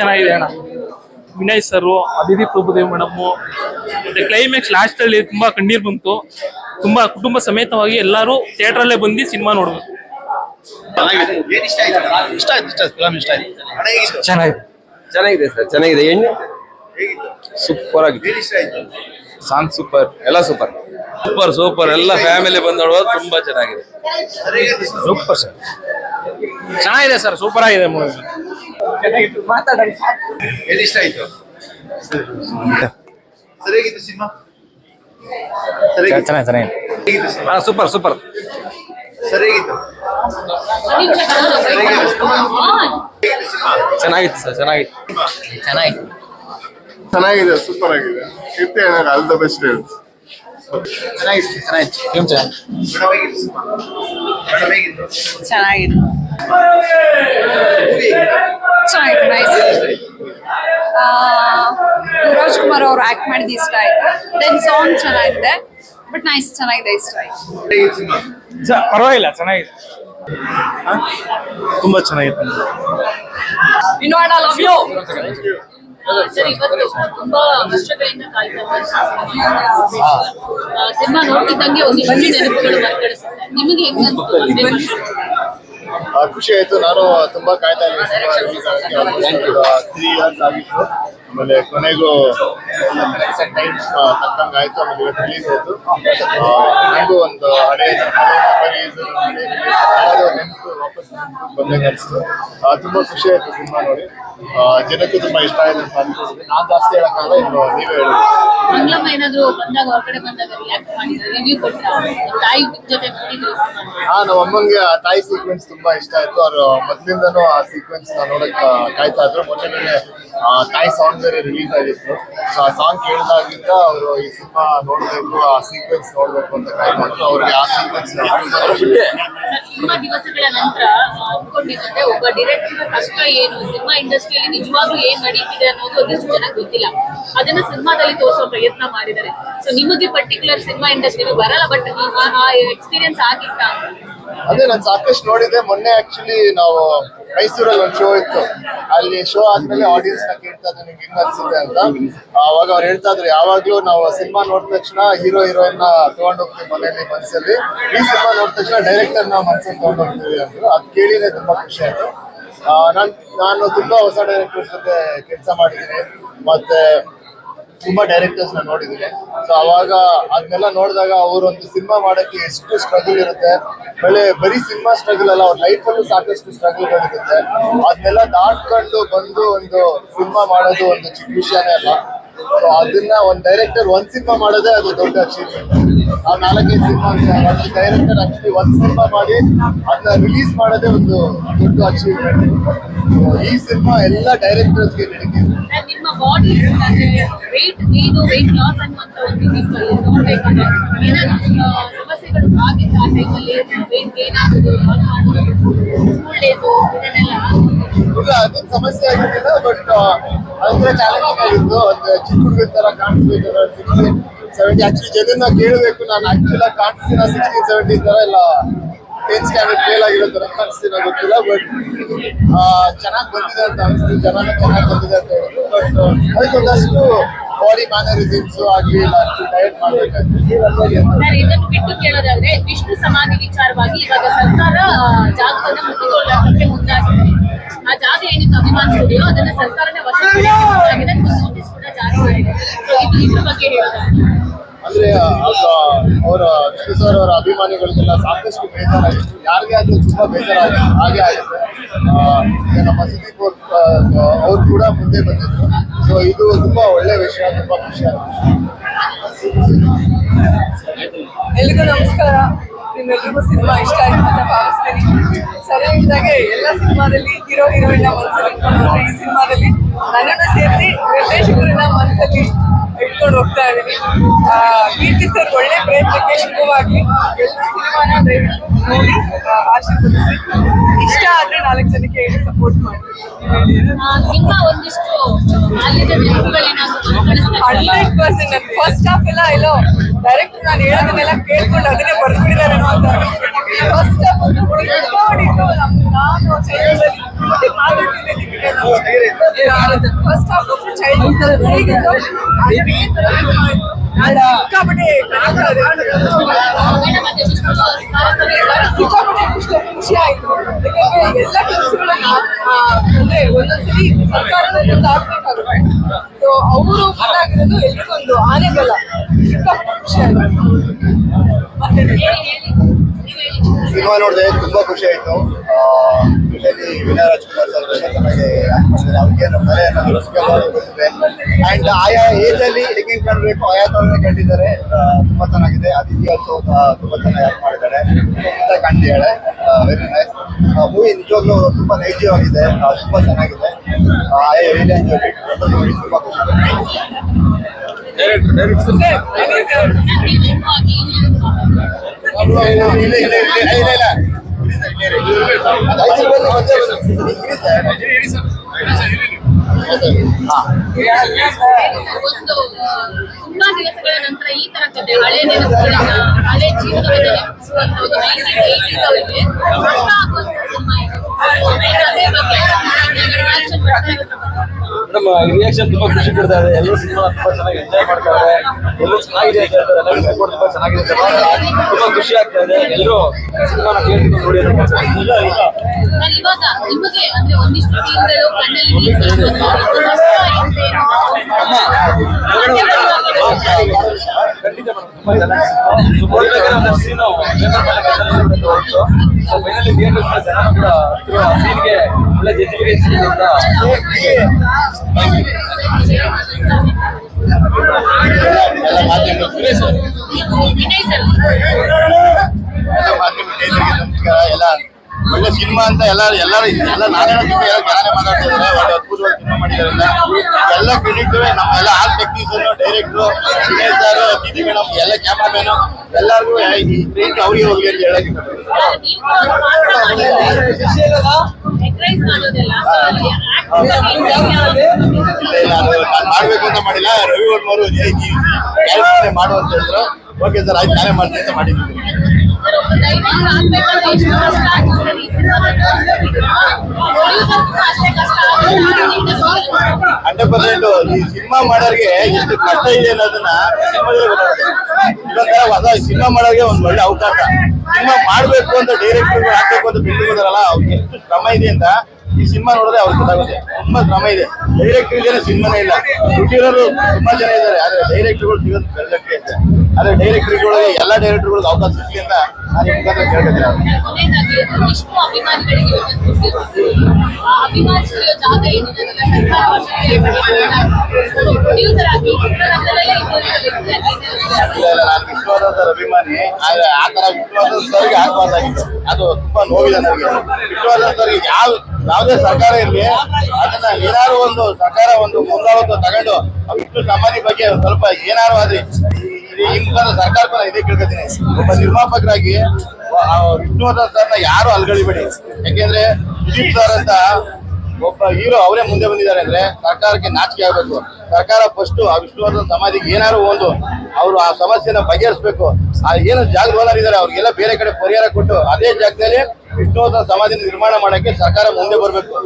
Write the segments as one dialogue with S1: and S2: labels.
S1: ಚೆನ್ನಾಗಿದೆ ಅಣ್ಣ. Vinay sir Aditi Prabhudev madam ಮತ್ತೆ ಕ್ಲೈಮ್ಯಾಕ್ಸ್ ಲಾಸ್ಟ್ ಅಲ್ಲಿ ತುಂಬಾ ಕಣ್ಣೀರ್ ಬಂತು. ತುಂಬಾ ಕುಟುಂಬ ಸಮೇತವಾಗಿ ಎಲ್ಲರೂ ಥಿಯೇಟರ್ ಅಲ್ಲೇ ಬಂದು ಸಿನಿಮಾ ನೋಡ್ಬೇಕು.
S2: ಏನ್ ಇಷ್ಟ ಆಯ್ತು
S3: ಇಷ್ಟ ಆಯ್ತು ಇಷ್ಟ ಆಯ್ತು ಫಿಲಮ್ ಇಷ್ಟ ಆಯ್ತು
S2: ಹಣ ಹೇಗಿತ್ತು
S4: ಚೆನ್ನಾಗಿದೆ. ಚೆನ್ನಾಗಿದೆ ಸರ್ ಚೆನ್ನಾಗಿದೆ. ಎಣ್ಣೆ ಸೂಪರ್ ಆಗಿದೆ.
S2: ಏನ್ ಇಷ್ಟ ಆಯ್ತು
S4: ಸಾಂಗ್ ಸೂಪರ್ ಎಲ್ಲ ಸೂಪರ್ ಸೂಪರ್ ಸೂಪರ್ ಎಲ್ಲ ಫ್ಯಾಮಿಲಿ ಬಂದು ನೋಡೋದು ತುಂಬಾ ಚೆನ್ನಾಗಿದೆ. ಸೂಪರ್ ಸರ್
S1: ಚೆನ್ನಾಗಿದೆ ಸರ್ ಸೂಪರ್ ಆಗಿದೆ ಮೂವಿ
S2: ಏನ್ ಎಲ್ಲಿಷ್ಟ ಆಯ್ತು? ಸರಿಯಾಗಿತ್ತು ಸಿನಿಮಾ? ಸರ್ ಹೇಗಿತ್ತು
S4: ಚೆನ್ನಾಗಿದೆ. ಚೆನ್ನಾಗಿದೆ
S2: ಹೇಗಿತ್ತು
S4: ಸೂಪರ್ ಸೂಪರ್.
S2: ಸರಿ
S4: ಚೆನ್ನಾಗಿತ್ತು ಸರ್ ಚೆನ್ನಾಗಿತ್ತು. ಚೆನ್ನಾಗಿತ್ತು.
S5: ಚೆನ್ನಾಗಿದೆ ಸೂಪರ್ ಆಗಿದೆ. ಕೀರ್ತಿ ಏನಾಗ ಆಲ್ ದ ಬೆಸ್ಟ್ ಚೆನ್ನಾಗಿತ್ತು
S3: ಚೆನ್ನಾಗಿತ್ತು. ಚೆನ್ನಾಗಿತ್ತು. ಫಿಲಮ್ ಚೆನ್ನಾಗಿ
S6: ಚೆನ್ನಾಗಿತ್ತು ನೈಸ್ ಯುವರಾಜ್ ಕುಮಾರ್ ಅವ್ರು ಆಕ್ಟ್ ಮಾಡಿದ್ದು ಇಷ್ಟ ಆಯ್ತು. ದೆನ್ ಸಾಂಗ್ ಚೆನ್ನಾಗಿದೆ ಬಟ್ ನೈಸ್ ಚೆನ್ನಾಗಿದೆ ಇಷ್ಟ ಆಯ್ತು.
S1: ಪರವಾಗಿಲ್ಲ ಚೆನ್ನಾಗಿದೆ. ತುಂಬಾ ಚೆನ್ನಾಗಿತ್ತು.
S6: ಇನ್ನು ಐ ಲವ್ ಯು
S7: ತುಂಬಾ ವರ್ಷಗಳಿಂದ ಕಾಯ್ತಾ ಸಿನಿಮಾ ನೋಡ್ತಿದ್ದಂಗೆ ಒಂದಿಷ್ಟು ನೆನಪುಗಳು ಮರುಕಳಿಸುತ್ತೆ ನಿಮಗೆ ಹೆಂಗ್ ಅನ್ಸ್ತು ಒಂದೇ ವರ್ಷ
S5: ಆ, ಖುಷಿ ಆಯ್ತು. ನಾನು ತುಂಬಾ ಕಾಯ್ತಾ ಇದ್ದೀನಿ ಆಗಿತ್ತು. ಆಮೇಲೆ ಕೊನೆಗೂ ತಕ್ಕಂಗೆ ಆಯ್ತು. ಆಮೇಲೆ ಇವತ್ತು ರಿಲೀಸ್ ಆಯ್ತು. ನನಗೂ ಒಂದು ಹಳೆ ನೆನಪು ವಾಪಸ್ ಬಂದಂಗೆ ಅನಿಸ್ತು. ತುಂಬಾ ಖುಷಿ ಆಯ್ತು ಸಿನಿಮಾ ನೋಡಿ. ಜನಕ್ಕೂ ತುಂಬಾ ಇಷ್ಟ ಆಯ್ತು ಅಂತ ಅನ್ಕೊಂಡಿದ್ದೀನಿ. ನಾನ್ ಜಾಸ್ತಿ ಹೇಳಕ್ಕಾಗಲ್ಲ ಇನ್ನು ನೀವೇ ಹೇಳಿ.
S7: ಮಂಗ್ಲಮ್ಮ ಏನಾದ್ರು ಬಂದಾಗ ಹೊರಗಡೆ ಬಂದಾಗ ರಿಯಾಕ್ಟ್ ಮಾಡಿದ್ರೆ ರಿವ್ಯೂ ಕೊಟ್ರ? ತಾಯಿ ಜೊತೆ
S5: ಹಾ ನಮ್ಮ ಅಮ್ಮಂಗೆ ಆ ತಾಯಿ ಸೀಕ್ವೆನ್ಸ್ ತುಂಬಾ ಇಷ್ಟ ಆಯ್ತು. ಅವ್ರು ಮೊದ್ಲಿಂದನೂ ಆ ಸೀಕ್ವೆನ್ಸ್ನ ನೋಡಕ್ ಕಾಯ್ತಾ ಇದ್ರು. ಮೊನ್ನೆ ಆ ತಾಯಿ ಸಾಂಗ್ ಬೇರೆ ರಿಲೀಸ್ ಆಗಿತ್ತು. ಸೊ ಆ ಸಾಂಗ್ ಕೇಳಿದಾಗಿಂದ ಅವರು ಈ ಸಿನಿಮಾ ನೋಡ್ಬೇಕು ಆ ಸೀಕ್ವೆನ್ಸ್ ನೋಡ್ಬೇಕು ಅಂತ ಕಾಯ್ತಾ ಇದ್ರು ಅವ್ರಿಗೆ ಆ ಸೀಕ್ವೆನ್ಸ್
S7: ತುಂಬಾ ದಿವಸಗಳ ನಂತರ ಅನ್ಕೊಂಡಿದ್ದಂತೆ ಒಬ್ಬ ಡೈರೆಕ್ಟರ್ ಕಷ್ಟ ಏನು ಸಿನಿಮಾ ಇಂಡಸ್ಟ್ರಿಯಲ್ಲಿ ನಿಜವಾಗ್ಲೂ ಏನ್ ನಡೀತಿದೆ ಅನ್ನೋದು ಒಂದಿಷ್ಟು ಜನ ಗೊತ್ತಿಲ್ಲ. ಅದನ್ನ ಸಿನಿಮಾದಲ್ಲಿ ತೋರಿಸೋ ಪ್ರಯತ್ನ ಮಾಡಿದ್ದಾರೆ. ಸೊ ನಿಮಗೆ ಪರ್ಟಿಕ್ಯುಲರ್ ಸಿನಿಮಾ ಇಂಡಸ್ಟ್ರಿಗೆ ಬರಲ್ಲ ಬಟ್ ಆ ಎಕ್ಸ್ಪೀರಿಯನ್ಸ್ ಆಗಿತ್ತ?
S5: ಅದೇ ನಾನು ಸಾಕಷ್ಟು ನೋಡಿದ್ದೆ. ಮೊನ್ನೆ ಆಕ್ಚುಲಿ ನಾವು ಮೈಸೂರಲ್ಲಿ ಒಂದು ಶೋ ಇತ್ತು. ಅಲ್ಲಿ ಶೋ ಆದ್ಮೇಲೆ ಆಡಿಯನ್ಸ್ನ ಕೇಳ್ತಾ ಇದ್ದೆ ನಿಮ್ಗೆ ಹೆಂಗ್ ಅನ್ಸುತ್ತೆ ಅಂತ? ಅವಾಗ ಅವ್ರು ಹೇಳ್ತಾ ಇದ್ರು, ಯಾವಾಗ್ಲೂ ನಾವು ಸಿನಿಮಾ ನೋಡಿದ ತಕ್ಷಣ ಹೀರೋ ಹೀರೋಯಿನ್ನ ತಗೊಂಡ್ ಹೋಗ್ತೀವಿ ಮನೇಲಿ ಮನ್ಸಲ್ಲಿ. ಈ ಸಿನಿಮಾ ನೋಡಿದ ತಕ್ಷಣ ಡೈರೆಕ್ಟರ್ನ ಮನ್ಸಲ್ಲಿ ತಗೊಂಡೋಗ್ತೀವಿ ಅಂದ್ರು. ಅದ್ ಕೇಳಿನೇ ತುಂಬಾ ಖುಷಿ ಆಯ್ತು. ನಾನ್ ನಾನು ತುಂಬಾ ಹೊಸ ಡೈರೆಕ್ಟರ್ ಜೊತೆ ಕೆಲಸ ಮಾಡಿದ್ದೀನಿ. ಮತ್ತೆ ತುಂಬಾ ಡೈರೆಕ್ಟರ್ಸ್ನ ನೋಡಿದ್ದೀನಿ. ಸೊ ಅವಾಗ ಅದನ್ನೆಲ್ಲ ನೋಡಿದಾಗ ಅವರೊಂದು ಸಿನಿಮಾ ಮಾಡಕ್ಕೆ ಎಷ್ಟು ಸ್ಟ್ರಗಲ್ ಇರುತ್ತೆ. ಒಳ್ಳೆ ಬರೀ ಸಿನಿಮಾ ಸ್ಟ್ರಗಲ್ ಅಲ್ಲ, ಅವ್ರ ಲೈಫಲ್ಲೂ ಸಾಕಷ್ಟು ಸ್ಟ್ರಗಲ್ಗಳಿರುತ್ತೆ ಅದನ್ನೆಲ್ಲ ದಾಟ್ಕೊಂಡು ಬಂದು ಒಂದು ಸಿನಿಮಾ ಮಾಡೋದು ಒಂದು ವಿಷಯನೇ ಅಲ್ಲ. ಸೊ ಅದನ್ನ ಒಂದು ಡೈರೆಕ್ಟರ್ ಒಂದ್ ಸಿನಿಮಾ ಮಾಡೋದೇ ಅದು ದೊಡ್ಡ ಅಚೀವ್ಮೆಂಟ್ ನಾವು ನಾಲ್ಕೈದು ಸಿನಿಮಾ ಅಂತ ಡೈರೆಕ್ಟರ್ ಆಕ್ಚುಲಿ ಒಂದು ಸಿನಿಮಾ ಮಾಡಿ ಅದನ್ನ ರಿಲೀಸ್ ಮಾಡೋದೇ ಒಂದು ದೊಡ್ಡ ಅಚೀವ್ಮೆಂಟ್ ಈ ಸಿನಿಮಾ ಎಲ್ಲ ಡೈರೆಕ್ಟರ್ಸ್ಗೆ ನಡೀತಿದೆ.
S7: ನಿಮ್ಮ body weight gain weight loss ಅನ್ನುವಂತ ಒಂದು ನಿಮ್ಮಲ್ಲಿ ನೋಡ್ಬೇಕಾದ್ರೆ ಏನಾದ್ರು ಆ, ಸಮಸ್ಯೆಗಳು ಆಗಿತ್ತ ಆ ಟೈಮಲ್ಲಿ ವೆಯ್ಟ್ ಗೇನ್ ಆಗೋದು ಲಾಸ್ ಮಾಡೋದು ಸ್ಕೂಲ್ ಡೇಸು ಇದನ್ನೆಲ್ಲ
S5: ಇಲ್ಲ ಅದೊಂದು ಸಮಸ್ಯೆ ಆಗಿದ್ದಿಲ್ಲ ಬಟ್ ಅಂದ್ರೆ ಚಾಲೆಂಜಿಂಗ್ ಆಗಿತ್ತು. ಚಿಕ್ಕ ಹುಡುಗನ ತರ ಕಾಣಿಸ್ಬೇಕು ಸೆವೆಂಟಿ ಆಕ್ಚುಲಿ ಜನನ್ನ ಕೇಳಬೇಕು. ನಾನು ಆಕ್ಚುಲ್ ಆಗಿ ಕಾಣಿಸ್ತೀನ ಸಿಕ್ಸ್ಟೀನ್ ಸೆವೆಂಟೀನ್ ತರ ಇಲ್ಲ ಟೆನ್ ಸ್ಟ್ಯಾಂಡರ್ಡ್ ಫೇಲ್ ಆಗಿರೋ ತರ ಕಾಣಿಸ್ತೀನ ಗೊತ್ತಿಲ್ಲ ಬಟ್ ಚೆನ್ನಾಗಿ ಬಂದಿದೆ ಅಂತ ಅನಿಸ್ತು. ಜನನ ಚೆನ್ನಾಗಿ ಬಂದಿದೆ ಅಂತ ಹೇಳಿದ್ರು ಬಟ್ ಅದಕ್ಕೆ ಒಂದಷ್ಟು ಬಾಡಿ ಮ್ಯಾನರಿಸಮ್ಸ್ ಆಗಲಿ, ಇಲ್ಲ ಡಯಟ್
S7: ಸರ್, ಇದನ್ನು ಬಿಟ್ಟು ಕೇಳೋದಾದ್ರೆ, ವಿಷ್ಣು ಸಮಾಧಿ ವಿಚಾರವಾಗಿ ಇವಾಗ ಸರ್ಕಾರ ಜಾಗವನ್ನು ಮುಟ್ಟುಕೊಳ್ಳಕ್ಕೆ ಮುಂದಾಗಿದೆ. ಆ ಜಾಗ ಏನಿತ್ತು ಅಭಿಮಾನಿಸಿದೆಯೋ ಅದನ್ನ ಸರ್ಕಾರನೇ ನೋಟಿಸ್
S5: ಅಂದ್ರೆ ಅವರ ಸರ್ ಅವರ ಅಭಿಮಾನಿಗಳಿಗೆಲ್ಲ ಸಾಕಷ್ಟು ಬೇಜಾರಾಗಿತ್ತು ಯಾರಿಗೆ ಆದ್ರೂ ತುಂಬಾ ಬೇಜಾರಾಗಿ ಹಾಗೆ ಆಗುತ್ತೆ ನಮ್ಮ ಸುದೀಪ್ ಅವ್ರು ಕೂಡ ಮುಂದೆ ಬಂದಿದ್ರು. ಸೊ ಇದು ತುಂಬಾ ಒಳ್ಳೆ ವಿಷಯ, ತುಂಬಾ ಖುಷಿ
S8: ಎಲ್ರಿಗೂ ನಮಸ್ಕಾರ. ನಿಮ್ಮೆಲ್ರಿಗೂ ಸಿನಿಮಾ ಇಷ್ಟ ಆಯ್ತು ಅಂತ ಭಾವಿಸ್ತೀನಿ. ಸರಿ ಇದ್ದಾಗೆ ಎಲ್ಲ ಸಿನಿಮಾದಲ್ಲಿ ಹೀರೋ ಹೀರೋಯಿನ್ ಮನಸ್ಸಲ್ಲಿ ಈ ಸಿನಿಮಾದಲ್ಲಿ ನನ್ನನ್ನು ಸೇರಿಸಿ ನಿರ್ದೇಶಕರನ್ನ ಮನಸ್ಸಲ್ಲಿ ಇಟ್ಕೊಂಡು ಹೋಗ್ತಾ ಇದ್ದೀನಿ ಆ, ಕೀರ್ತಿ ಸರ್ ಒಳ್ಳೆ ಪ್ರಯತ್ನಕ್ಕೆ ಶುಭವಾಗಿ ಎಲ್ಲ ಸಿನಿಮಾನ ನೋಡಿ ಆ, ಆಶೀರ್ವದಿಸಿ. ಇಷ್ಟ ಆದ್ರೆ ನಾಲ್ಕು ಜನಕ್ಕೆ ಹೇಳಿ ಸಪೋರ್ಟ್ ಮಾಡಿ.
S7: ನಿಮ್ಮ ಒಂದಿಷ್ಟು?
S8: ಹಂಡ್ರೆಡ್ ಪರ್ಸೆಂಟ್ ನನ್ನ ಫಸ್ಟ್ ಹಾಫ್ ಎಲ್ಲ ಎಲ್ಲೋ ಡೈರೆಕ್ಟ್ ನಾನು ಹೇಳೋದನ್ನೆಲ್ಲ ಕೇಳ್ಕೊಂಡು ಅದನ್ನೇ ಬರ್ಬಿಟ್ಟಿದ್ದಾರೆ ಅಂತ ಫಸ್ಟ್ ಹಾಫ್ ನಮ್ ನಾನು ಮಾತಾಡ್ತಿದ್ದೆ ಫಸ್ಟ್ ಹಾಫ್ ಖುಷಿ ಆಯ್ತು ಎಲ್ಲ ಕೆಲಸಗಳನ್ನ ಅಂದ್ರೆ ಸರ್ಕಾರದಿಂದ ಸೊ ಅವರು ಬಂದಾಗಿರೋದು ಎಲ್ರಿಗೊಂದು ಆನೆ ಬಲ ಸಿಕ್ಕಾಪಟ್ಟೆ ಖುಷಿ ಆಯ್ತು
S9: ಸಿನಿಮಾ ನೋಡಿದೆ ತುಂಬಾ ಖುಷಿ ಆಯ್ತು. ಇಲ್ಲಿ ವಿನಯ ರಾಜ್ಕುಮಾರ್ ಸರ್ ತುಂಬಾ ಚೆನ್ನಾಗಿ ಮಾಡಿದ್ದಾರೆ ಅವ್ರಿಗೆ ನಮ್ಮ ಮನೆಯನ್ನ ರಸಿಕವಾಗಿ ಬಂದಿದೆ. ಅಂಡ್ ಆಯಾ ಏಜ್ ಅಲ್ಲಿ ಹೇಗೆ ಕಾಣಬೇಕು ಆಯಾ ತರನೇ ಕಂಡಿದ್ದಾರೆ. ತುಂಬಾ ಚೆನ್ನಾಗಿದೆ. ಅದಿತಿ ಆಲ್ಸೋ ತುಂಬಾ ಚೆನ್ನಾಗಿ ಆಕ್ಟ್ ಮಾಡಿದ್ದಾರೆ. ಅಂತ ಕಾಣ್ತಿದ್ದಾಳೆ ವೆರಿ ನೈಸ್ ಮೂವಿ ನಿಜವಾಗ್ಲೂ ತುಂಬಾ ನೈಜವಾಗಿದೆ ತುಂಬಾ ಚೆನ್ನಾಗಿದೆ. ಆಯಾ ಇಟ್ ನೋಡಿ ತುಂಬಾ ಖುಷಿ ಆಯ್ತು.
S4: ಡೈರೆಕ್ಟ್ ಡೈರೆಕ್ಟ್
S7: ತುಂಬಾ ದಿವಸಗಳ ನಂತರ ಈ ತರ ಕತೆ ಹಳೆ ನೆನಪುಗಳನ್ನ ಹಳೆ ಜೀವನವನ್ನ ನೆನಪಿಸುವಂತ ಒಂದು ನೈನ್ಟೀಸ್ ಏಯ್ಟೀಸ್ ಅವರಿಗೆ ಅರ್ಥ ಆಗುವಂತ
S4: ನಮ್ಮ ರಿಯಾಕ್ಷನ್ ತುಂಬಾ ಖುಷಿ ಕೊಡ್ತಾ ಇದೆ. ಎಲ್ಲರೂ ಸಿನಿಮಾ ತುಂಬಾ ಚೆನ್ನಾಗಿ ಎಂಜಾಯ್ ಮಾಡ್ತಾರೆ ಎಲ್ಲರೂ ಚೆನ್ನಾಗಿದೆ ಅಂತ ಹೇಳ್ತಾರೆ. ಎಲ್ಲರೂ ರಿಪೋರ್ಟ್ ತುಂಬಾ ಚೆನ್ನಾಗಿದೆ ಅಂತ ತುಂಬಾ ಖುಷಿ ಆಗ್ತಾ ಇದೆ. ಎಲ್ಲರೂ ಸಿನಿಮಾನ ಕೇಳ್ಕೊಂಡು ನೋಡಿ ಅಂತ.
S7: ಸರ್ ಇವಾಗ ನಿಮಗೆ ಅಂದ್ರೆ ಒಂದಿಷ್ಟು ಸೀನ್ಗಳು ಕಣ್ಣಲ್ಲಿ?
S4: ಖಂಡಿತ ತುಂಬಾ ನೋಡ್ಬೇಕಾದ್ರೆ ಮೇಲೆ ಕಣ್ಣಲ್ಲಿ ಜನ ಕೂಡ scene ಒಳ್ಳೆ ಅಂತ
S9: ಎಲ್ಲ ಮಾಧ್ಯಮ
S7: ವಿನಯ್ ಸರ್
S9: ಎಲ್ಲ ಮಾಧ್ಯಮ ಸ್ನೇಹಿತರಿಗೆ ನಮಸ್ಕಾರ ಎಲ್ಲ ಒಳ್ಳೆ ಸಿನಿಮಾ ಅಂತ ಎಲ್ಲ ಎಲ್ಲರೂ ಎಲ್ಲ ನಾನೇ ಹೇಳೋದಕ್ಕಿಂತ ಎಲ್ಲ ಜನನೇ ಮಾತಾಡ್ತಿದ್ದಾರೆ ಒಳ್ಳೆ ಅದ್ಭುತವಾದ ಸಿನಿಮಾ ಮಾಡಿದ್ದಾರೆ ಎಲ್ಲ ಕ್ರೆಡಿಟ್ ನಮ್ಮ ಎಲ್ಲ ಆಲ್ ಟೆಕ್ನಿಷಿಯನ್ ಡೈರೆಕ್ಟ್ರು ಸರ್ ದಿದಿ ಮೇಡಮ್ ಎಲ್ಲ ಕ್ಯಾಮ್ರಾಮೇನು ಎಲ್ಲರಿಗೂ ಈ ಕ್ರೆಡಿಟ್ ಅವ್ರಿಗೆ ಹೋಗಿ ಅಂತ ಹೇಳಕ್ಕೆ ಇಲ್ಲ ನಾನು ಮಾಡ್ಬೇಕು ಅಂತ ಮಾಡಿಲ್ಲ ರವಿ ವರ್ಮ ಮಾಡುವಂತ ಹೇಳಿದ್ರು ಓಕೆ ಸರ್ ಆಯ್ತು ನಾನೇ ಮಾಡ್ತೀನಿ ಅಂತ ಮಾಡಿದ್ದೀನಿ ಹಂಡ್ರೆಡ್ ಪರ್ಸೆಂಟ್ ಈ ಸಿನಿಮಾ ಮಾಡೋರಿಗೆ ಎಷ್ಟು ಕಷ್ಟ ಇದೆ ಅನ್ನೋದನ್ನ ಹೊಸ ಸಿನಿಮಾ ಮಾಡೋರಿಗೆ ಒಂದು ಒಳ್ಳೆ ಅವಕಾಶ. ಸಿನಿಮಾ ಮಾಡಬೇಕು ಅಂತ ಡೈರೆಕ್ಟರ್ ಹಾಕ್ಬೇಕು ಅಂತ ಬಿಲ್ಡಿಂಗ್ ಇದಾರಲ್ಲ, ಅವ್ರಿಗೆ ಎಷ್ಟು ಶ್ರಮ ಇದೆ ಅಂತ ಈ ಸಿನಿಮಾ ನೋಡಿದ್ರೆ ಅವ್ರಿಗೆ ಗೊತ್ತಾಗುತ್ತೆ. ತುಂಬಾ ಶ್ರಮ ಇದೆ. ಡೈರೆಕ್ಟರ್ ಇದ್ರೆ ಸಿನಿಮಾನೇ ಇಲ್ಲ. ದುಡ್ಡಿರೋರು ತುಂಬಾ ಜನ ಇದ್ದಾರೆ, ಆದ್ರೆ ಡೈರೆಕ್ಟರ್ಗಳು ಸಿಗೋದು ಬೆಳ್ಳಕ್ಕೆ ಇದೆ. ಆದ್ರೆ ಡೈರೆಕ್ಟರ್ಗಳಿಗೆ ಎಲ್ಲ ಡೈರೆಕ್ಟರ್ಗಳಿಗೆ ಅವಕಾಶ ಸಿಗಲಿ ಅಂತ
S7: ವಿಷ್ಣು ಆ ಅಭಿಮಾನಿಸುವ ಜಾಗ ಏನಿದೆ ಆಗಿ
S9: ಅಭಿಮಾನಿ ಆದ್ರೆ ಆ ತರ ವಿಶ್ವನಾಥ ಸರ್ಗೆ ಆಗ್ಬಾರ್ದಾಗಿತ್ತು ಅದು ತುಂಬಾ ನೋವಿದೆ ನನಗೆ ಸರ್ ಯಾವ ಯಾವುದೇ ಸರ್ಕಾರ ಇರಲಿ ಅದನ್ನ ಏನಾದ್ರು ಒಂದು ಸರ್ಕಾರ ಒಂದು ಮುಂದಾಳತ್ವ ತಗೊಂಡು ವಿಷ್ಣು ಸಮಾಧಿ ಬಗ್ಗೆ ಸ್ವಲ್ಪ ಏನಾದ್ರು ಆದ್ರೆ ಸರ್ಕಾರ ಪರ ಇದೇ ಕೇಳ್ಕೊತೀನಿ. ಒಬ್ಬ ನಿರ್ಮಾಪಕರಾಗಿ ವಿಷ್ಣುವರ್ಧನ್ ಸರ್ನ ಯಾರು ಅಲ್ಗಳಿಬೇಡಿ. ಯಾಕೆಂದ್ರೆ ಸುದೀಪ್ ಸರ್ ಅಂತ ಒಬ್ಬ ಹೀರೋ ಅವರೇ ಮುಂದೆ ಬಂದಿದ್ದಾರೆ ಅಂದ್ರೆ ಸರ್ಕಾರಕ್ಕೆ ನಾಚಿಕೆ ಆಗ್ಬೇಕು. ಸರ್ಕಾರ ಫಸ್ಟ್ ಆ ವಿಷ್ಣುವರ್ಧನ್ ಸಮಾಧಿಗೆ ಏನಾದ್ರು ಒಂದು ಅವರು ಆ ಸಮಸ್ಯೆನ ಬಗೆಹರಿಸಬೇಕು. ಆ ಏನು ಜಾಗ ಓನರ್ ಇದ್ದಾರೆ ಅವ್ರಿಗೆಲ್ಲ ಬೇರೆ ಕಡೆ ಪರಿಹಾರ ಕೊಟ್ಟು ಅದೇ ಜಾಗದಲ್ಲಿ ವಿಷ್ಣುವರ್ಧನ್ ಸಮಾಧಿ ನಿರ್ಮಾಣ ಮಾಡಕ್ಕೆ ಸರ್ಕಾರ ಮುಂದೆ ಬರಬೇಕು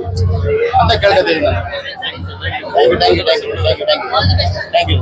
S9: ಅಂತ ಕೇಳ್ಕೊತೀನಿ ಯು